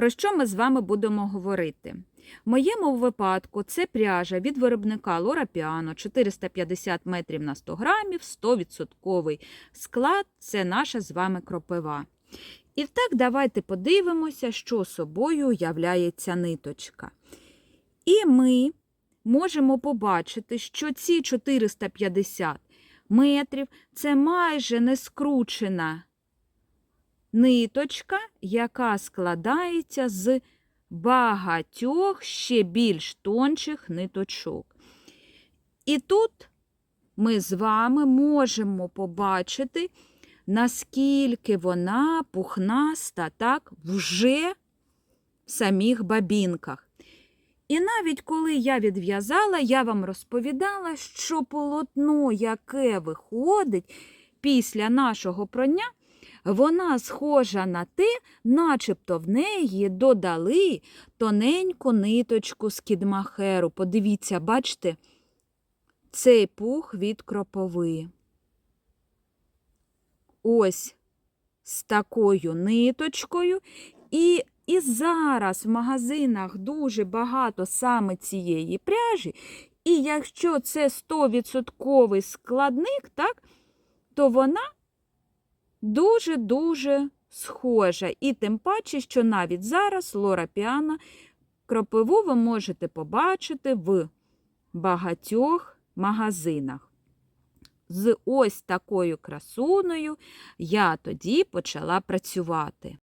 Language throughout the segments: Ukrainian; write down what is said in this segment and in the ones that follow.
Про що ми з вами будемо говорити? В моєму випадку це пряжа від виробника Лора Піано 450 метрів на 100 грамів, 100% склад це наша з вами кропива. І так, давайте подивимося, що собою являється ниточка. І ми можемо побачити, що ці 450 метрів це майже не скручена ниточка, яка складається з багатьох ще більш тончих ниточок. І тут ми з вами можемо побачити, наскільки вона пухнаста так вже в самих бабінках. І навіть коли я відв'язала, я вам розповідала, що полотно, яке виходить після нашого прання, вона схожа на те, начебто в неї додали тоненьку ниточку з кідмахеру. Подивіться, бачите, цей пух від кропови. Ось з такою ниточкою. І, і зараз в магазинах дуже багато саме цієї пряжі. І якщо це 100% складник, так, то вона дуже-дуже схожа. І тим паче, що навіть зараз Лора Піана кропиву ви можете побачити в багатьох магазинах. З ось такою красуною я тоді почала працювати. –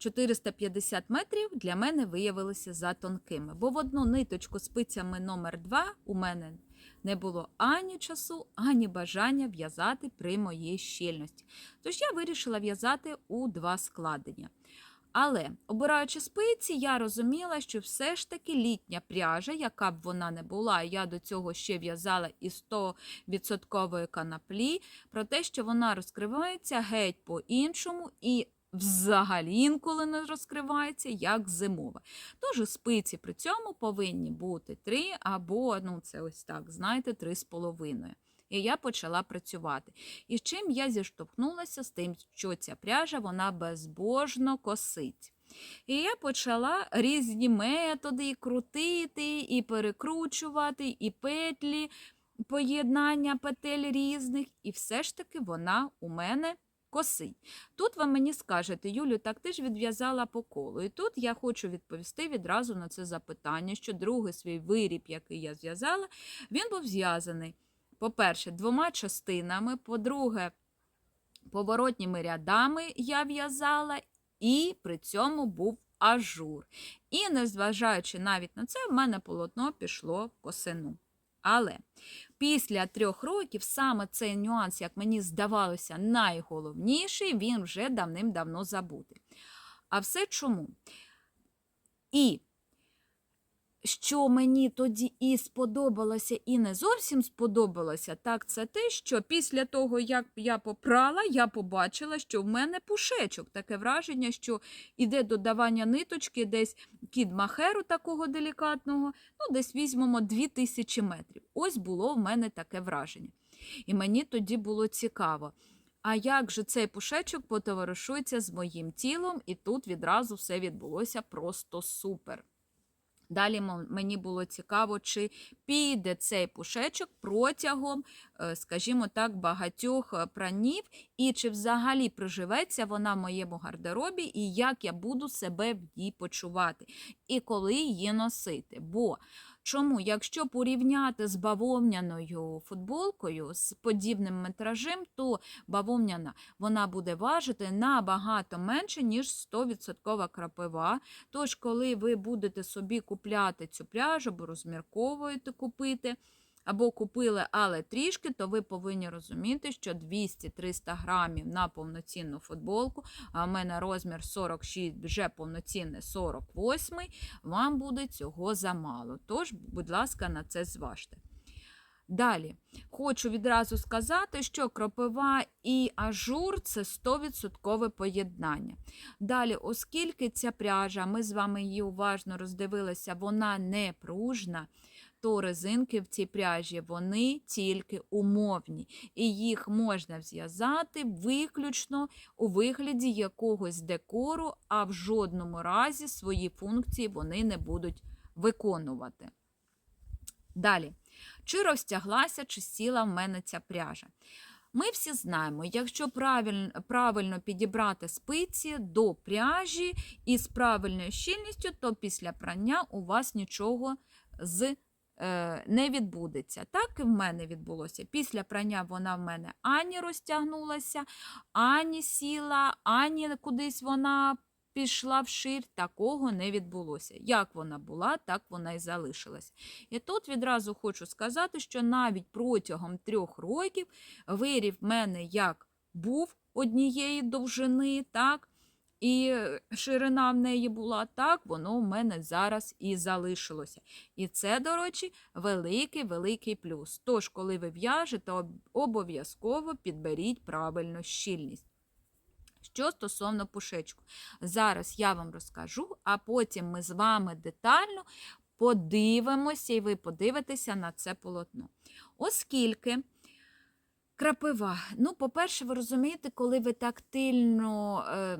450 метрів для мене виявилися за тонкими, бо в одну ниточку спицями номер 2 у мене не було ані часу, ані бажання в'язати при моїй щільності. Тож я вирішила в'язати у два складення. Але, обираючи спиці, я розуміла, що все ж таки літня пряжа, яка б вона не була, я до цього ще в'язала із 100% канаплі, про те, що вона розкривається геть по-іншому і взагалі інколи не розкривається як зимова. Тож спиці при цьому повинні бути 3 або, ну, це ось так, знаєте, 3,5. І я почала працювати. І чим я зіштовхнулася з тим, що ця пряжа вона безбожно косить. І я почала різні методи і крутити, і перекручувати, і петлі, поєднання петель різних, і все ж таки вона у мене косить. Тут ви мені скажете, Юлю, так ти ж відв'язала по колу. І тут я хочу відповісти відразу на це запитання, що другий свій виріб, який я зв'язала, він був зв'язаний по-перше, двома частинами, по-друге, поворотніми рядами я в'язала, і при цьому був ажур. І, незважаючи навіть на це, в мене полотно пішло в косину. Але після трьох років саме цей нюанс, як мені здавалося, найголовніший, він вже давним-давно забутий. А все чому? І що мені тоді і сподобалося, і не зовсім сподобалося, так це те, що після того, як я попрала, я побачила, що в мене пушечок. Таке враження, що іде додавання ниточки, десь кід махеру такого делікатного, ну, десь візьмемо 2000 метрів. Ось було в мене таке враження. І мені тоді було цікаво. А як же цей пушечок потоваришується з моїм тілом, і тут відразу все відбулося просто супер. Далі мені було цікаво, чи піде цей пушечок протягом, е, скажімо так, багатьох е, пранів, і чи взагалі приживеться вона в моєму гардеробі, і як я буду себе в ній почувати, і коли її носити. Бо Чому, якщо порівняти з бавовняною футболкою з подібним метражем, то бавовняна вона буде важити набагато менше, ніж 100% крапива. Тож, коли ви будете собі купляти цю пряжу або розмірковуєте купити, або купили, але трішки, то ви повинні розуміти, що 200-300 грамів на повноцінну футболку, а в мене розмір 46, вже повноцінний 48, вам буде цього замало. Тож, будь ласка, на це зважте. Далі, хочу відразу сказати, що кропива і ажур це 100% поєднання. Далі, оскільки ця пряжа, ми з вами її уважно роздивилися, вона не пружна, то резинки в цій пряжі вони тільки умовні, і їх можна зв'язати виключно у вигляді якогось декору, а в жодному разі свої функції вони не будуть виконувати. Далі, чи розтяглася, чи сіла в мене ця пряжа. Ми всі знаємо, якщо правильно, правильно підібрати спиці до пряжі і з правильною щільністю, то після прання у вас нічого з не відбудеться. Так і в мене відбулося. Після прання вона в мене ані розтягнулася, ані сіла, ані кудись вона пішла вширь. Такого не відбулося. Як вона була, так вона і залишилась. І тут відразу хочу сказати, що навіть протягом трьох років вирів в мене як був однієї довжини, так, і ширина в неї була, так, воно в мене зараз і залишилося. І це, до речі, великий-великий плюс. Тож, коли ви в'яжете, обов'язково підберіть правильну щільність. Що стосовно пушечку, зараз я вам розкажу, а потім ми з вами детально подивимося, і ви подивитеся на це полотно. Оскільки крапива, ну, по-перше, ви розумієте, коли ви тактильно, е,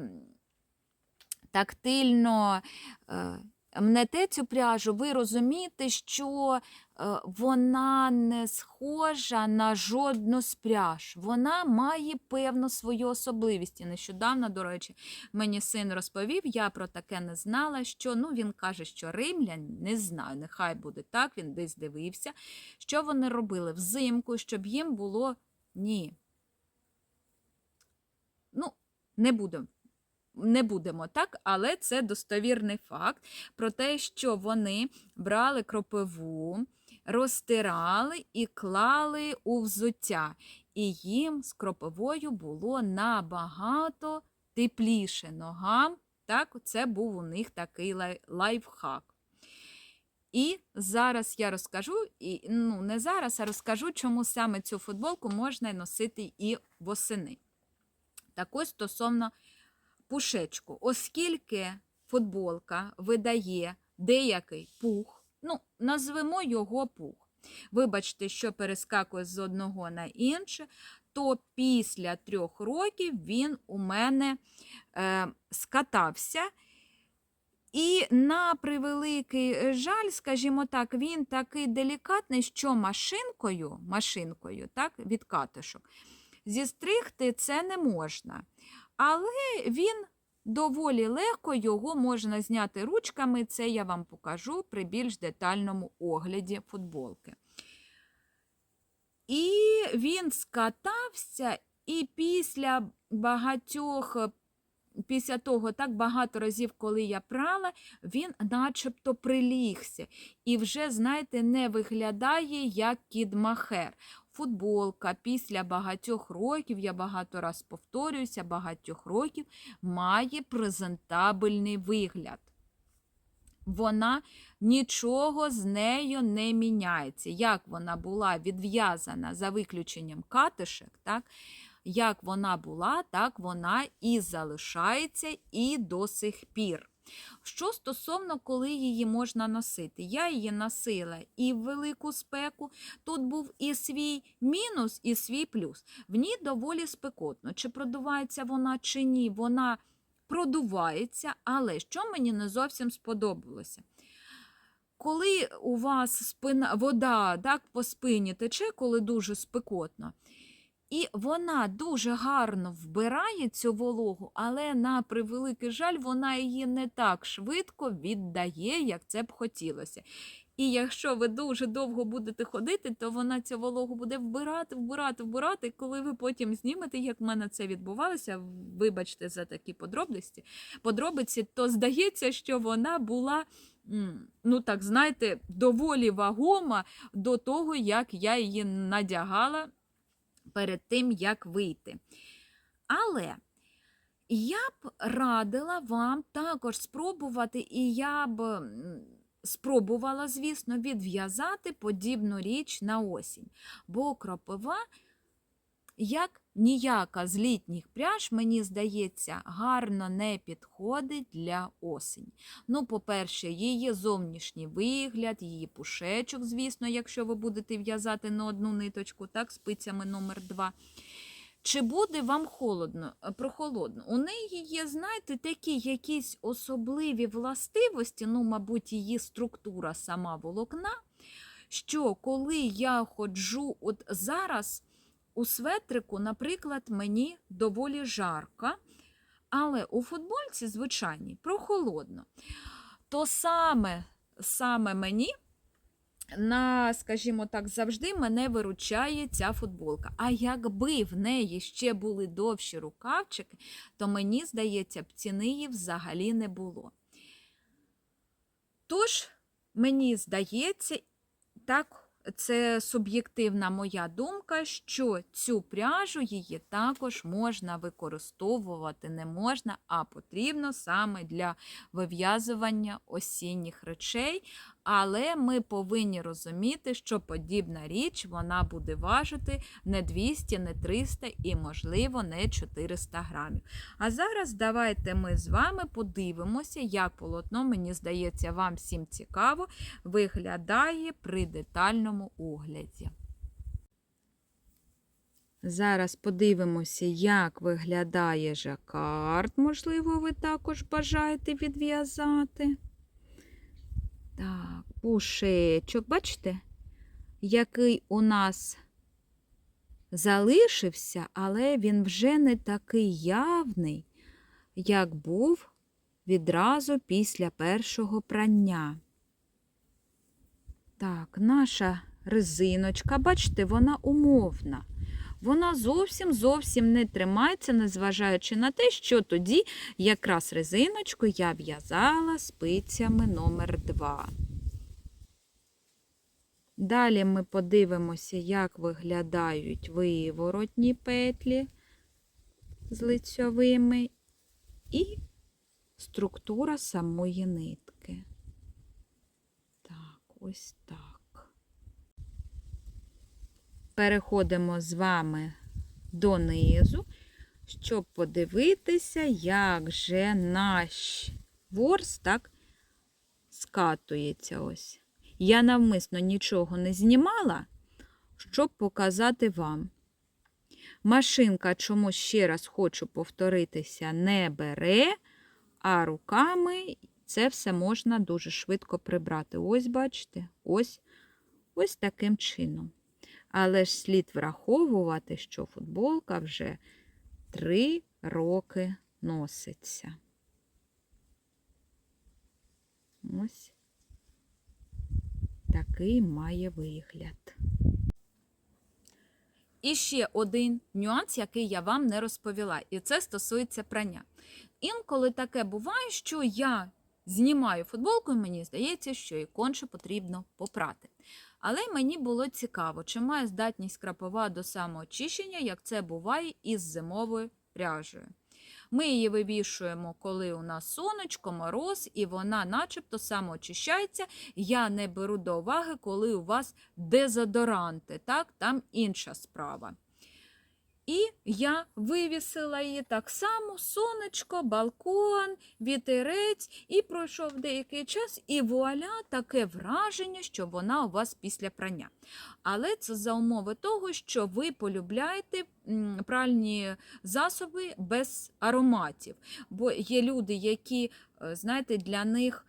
тактильно е, мнете цю пряжу, ви розумієте, що е, вона не схожа на жодну з пряж. Вона має певну свою особливість. І нещодавно, до речі, мені син розповів, я про таке не знала, що ну, він каже, що римлян, не знаю, нехай буде так, він десь дивився, що вони робили взимку, щоб їм було ні. Ну, не будемо. Не будемо так, але це достовірний факт про те, що вони брали кропиву, розтирали і клали у взуття. І їм з кропивою було набагато тепліше ногам. Так, це був у них такий лай- лайфхак. І зараз я розкажу, і, ну не зараз, а розкажу, чому саме цю футболку можна носити і восени. Так ось стосовно пушечку, оскільки футболка видає деякий пух, ну, назвемо його пух. Вибачте, що перескакує з одного на інше, то після трьох років він у мене е, скатався. І на превеликий жаль, скажімо так, він такий делікатний, що машинкою, машинкою так, від катишок, зістригти це не можна. Але він доволі легко його можна зняти ручками. Це я вам покажу при більш детальному огляді футболки. І він скатався, і після багатьох, після того, так багато разів, коли я прала, він начебто прилігся. І вже, знаєте, не виглядає як кідмахер футболка після багатьох років, я багато раз повторююся, багатьох років має презентабельний вигляд. Вона нічого з нею не міняється. Як вона була відв'язана за виключенням катишек, так? як вона була, так вона і залишається і до сих пір. Що стосовно, коли її можна носити, я її носила і в велику спеку. Тут був і свій мінус, і свій плюс. В ній доволі спекотно. Чи продувається вона, чи ні, вона продувається, але що мені не зовсім сподобалося. Коли у вас спина, вода так, по спині тече, коли дуже спекотно, і вона дуже гарно вбирає цю вологу, але, на превеликий жаль, вона її не так швидко віддає, як це б хотілося. І якщо ви дуже довго будете ходити, то вона цю вологу буде вбирати, вбирати, вбирати. І коли ви потім знімете, як в мене це відбувалося, вибачте за такі подробності, подробиці, то здається, що вона була. Ну, так, знаєте, доволі вагома до того, як я її надягала перед тим, як вийти. Але я б радила вам також спробувати, і я б спробувала, звісно, відв'язати подібну річ на осінь. Бо кропива, як ніяка з літніх пряж, мені здається, гарно не підходить для осені. Ну, по-перше, її зовнішній вигляд, її пушечок, звісно, якщо ви будете в'язати на одну ниточку, так, спицями номер 2. Чи буде вам холодно, е, прохолодно? У неї є, знаєте, такі якісь особливі властивості, ну, мабуть, її структура сама волокна, що коли я ходжу, от зараз у светрику, наприклад, мені доволі жарко, але у футбольці звичайній прохолодно. То саме, саме мені на, скажімо так, завжди мене виручає ця футболка. А якби в неї ще були довші рукавчики, то мені здається, б ціни її взагалі не було. Тож, мені здається, так, це суб'єктивна моя думка, що цю пряжу її також можна використовувати не можна, а потрібно саме для вив'язування осінніх речей. Але ми повинні розуміти, що подібна річ вона буде важити не 200, не 300 і, можливо, не 400 грамів. А зараз давайте ми з вами подивимося, як полотно, мені здається, вам всім цікаво, виглядає при детальному огляді. Зараз подивимося, як виглядає жакард. Можливо, ви також бажаєте відв'язати. Так, пушечок, бачите, який у нас залишився, але він вже не такий явний, як був відразу після першого прання. Так, наша резиночка, бачите, вона умовна. Вона зовсім зовсім не тримається, незважаючи на те, що тоді якраз резиночку я в'язала спицями номер 2. Далі ми подивимося, як виглядають виворотні петлі з лицьовими і структура самої нитки. Так, ось так. Переходимо з вами донизу, щоб подивитися, як же наш ворс так скатується ось. Я навмисно нічого не знімала, щоб показати вам. Машинка, чомусь ще раз хочу повторитися, не бере, а руками це все можна дуже швидко прибрати. Ось, бачите, ось, ось таким чином. Але ж слід враховувати, що футболка вже три роки носиться. Ось такий має вигляд. І ще один нюанс, який я вам не розповіла, і це стосується прання. Інколи таке буває, що я знімаю футболку, і мені здається, що її конче потрібно попрати. Але мені було цікаво, чи має здатність крапова до самоочищення, як це буває із зимовою пряжею. Ми її вивішуємо, коли у нас сонечко, мороз, і вона начебто самоочищається. Я не беру до уваги, коли у вас дезодоранти, так, там інша справа. І я вивісила її так само: сонечко, балкон, вітерець, і пройшов деякий час, і вуаля, таке враження, що вона у вас після прання. Але це за умови того, що ви полюбляєте пральні засоби без ароматів. Бо є люди, які, е, знаєте, для них.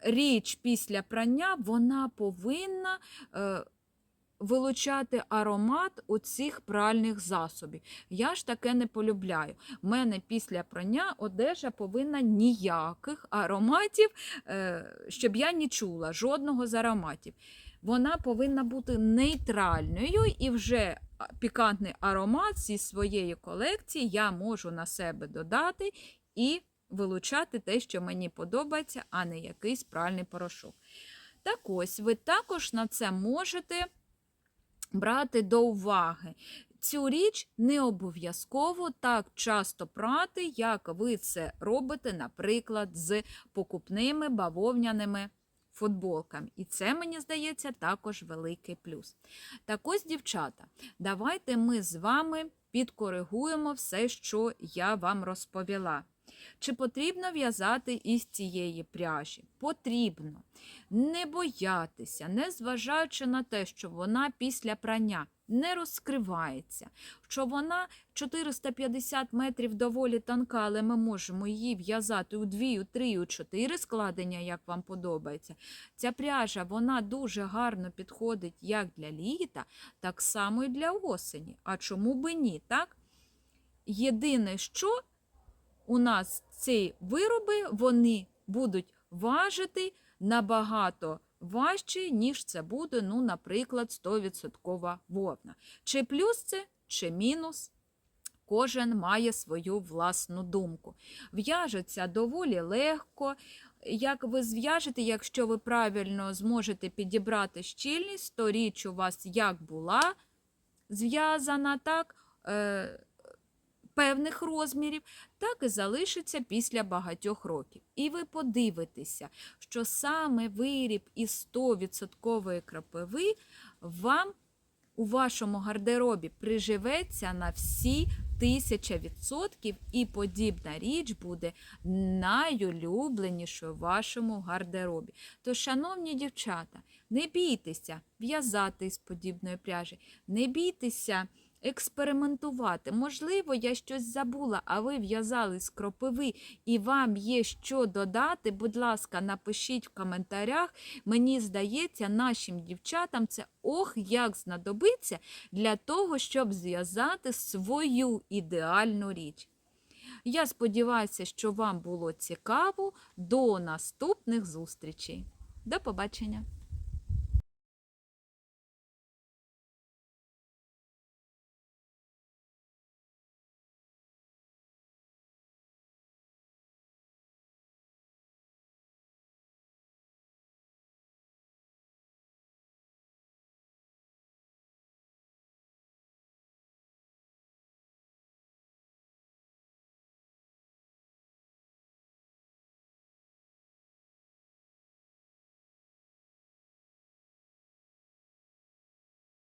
Річ після прання вона повинна е, вилучати аромат у цих пральних засобів. Я ж таке не полюбляю. У мене після прання одежа повинна ніяких ароматів, е, щоб я не чула жодного з ароматів. Вона повинна бути нейтральною і вже пікантний аромат зі своєї колекції я можу на себе додати і вилучати те, що мені подобається, а не якийсь пральний порошок. Так ось, ви також на це можете брати до уваги. Цю річ не обов'язково так часто прати, як ви це робите, наприклад, з покупними бавовняними футболками. І це, мені здається, також великий плюс. Так ось, дівчата, давайте ми з вами підкоригуємо все, що я вам розповіла. Чи потрібно в'язати із цієї пряжі? Потрібно. Не боятися, не зважаючи на те, що вона після прання не розкривається, що вона 450 метрів доволі тонка, але ми можемо її в'язати у 2, у 3, у 4 складення, як вам подобається. Ця пряжа вона дуже гарно підходить як для літа, так само і для осені. А чому би ні? так? Єдине, що у нас ці вироби вони будуть важити набагато важче, ніж це буде, ну, наприклад, 100% вовна. Чи плюс це, чи мінус. Кожен має свою власну думку. В'яжеться доволі легко. Як ви зв'яжете, якщо ви правильно зможете підібрати щільність, то річ у вас як була зв'язана, так, е, певних розмірів, так і залишиться після багатьох років. І ви подивитеся, що саме виріб із 100% крапиви вам у вашому гардеробі приживеться на всі тисяча відсотків, і подібна річ буде найулюбленішою в вашому гардеробі. То, шановні дівчата, не бійтеся в'язати із подібної пряжі, не бійтеся експериментувати. Можливо, я щось забула, а ви в'язали з кропиви і вам є що додати. Будь ласка, напишіть в коментарях. Мені здається, нашим дівчатам це ох, як знадобиться для того, щоб зв'язати свою ідеальну річ. Я сподіваюся, що вам було цікаво. До наступних зустрічей. До побачення!